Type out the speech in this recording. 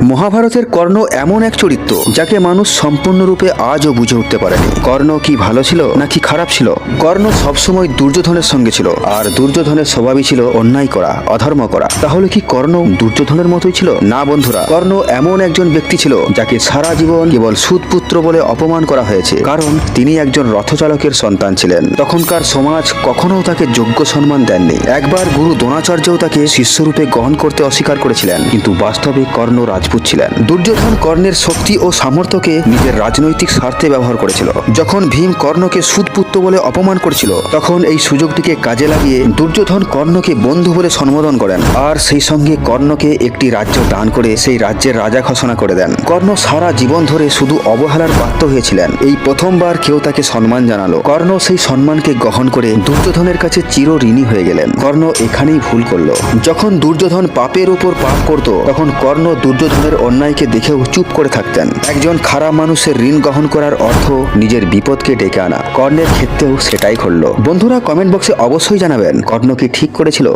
মহাভারতের কর্ণ এমন এক চরিত্র যাকে মানুষ সম্পূর্ণরূপে আজও বুঝে উঠতে পারেনি। কর্ণ কি ভালো ছিল নাকি খারাপ ছিল? কর্ণ সবসময় দুর্যোধনের সঙ্গে ছিল, আর দুর্যোধনের স্বভাবই ছিল অন্যায় করা, অধর্ম করা। তাহলে কি কর্ণ দুর্যোধনের মতোই ছিল? না বন্ধুরা, কর্ণ এমন একজন ব্যক্তি ছিল যাকে সারা জীবন কেবল সুদপুত্র বলে অপমান করা হয়েছে, কারণ তিনি একজন রথচালকের সন্তান ছিলেন। তখনকার সমাজ কখনো তাকে যোগ্য সম্মান দেননি। একবার গুরু দ্রোণাচার্যও তাকে শিষ্যরূপে গ্রহণ করতে অস্বীকার করেছিলেন, কিন্তু বাস্তবে কর্ণ রাজপুত ছিলেন। দুর্যোধন কর্ণের শক্তি ও সামর্থ্যকে নিজের রাজনৈতিক স্বার্থে ব্যবহার করেছিল। যখন ভীম কর্ণকে সুদপুত্র বলে অপমান করেছিল, তখন এই সুযোগটিকে কাজে লাগিয়ে দুর্যোধন কর্ণকে বন্ধু বলে সম্বোধন করেন। আর সেই সঙ্গে কর্ণকে একটি রাজ্য দান করে সেই রাজ্যের রাজা ঘোষণা করে দেন। কর্ণ সারা জীবন ধরে শুধু অবহেলার পাত্র হয়েছিলেন। এই প্রথমবার কেউ তাকে সম্মান জানালো। কর্ণ সেই সম্মানকে গ্রহণ করে দুর্যোধনের কাছে চির ঋণী হয়ে গেলেন। কর্ণ এখানেই ভুল করল। যখন দুর্যোধন পাপের উপর পাপ করত, তখন কর্ণ দুর্যোধনের অন্যায়কে দেখেও চুপ করে থাকতেন। একজন খারাপ মানুষের ঋণ গ্রহণ করার অর্থ নিজের বিপদকে ডেকে আনা। কর্ণের ক্ষেত্রেও সেটাই ঘটল। বন্ধুরা কমেন্ট বক্সে অবশ্যই জানাবেন, কর্ণ কি ঠিক করেছিল?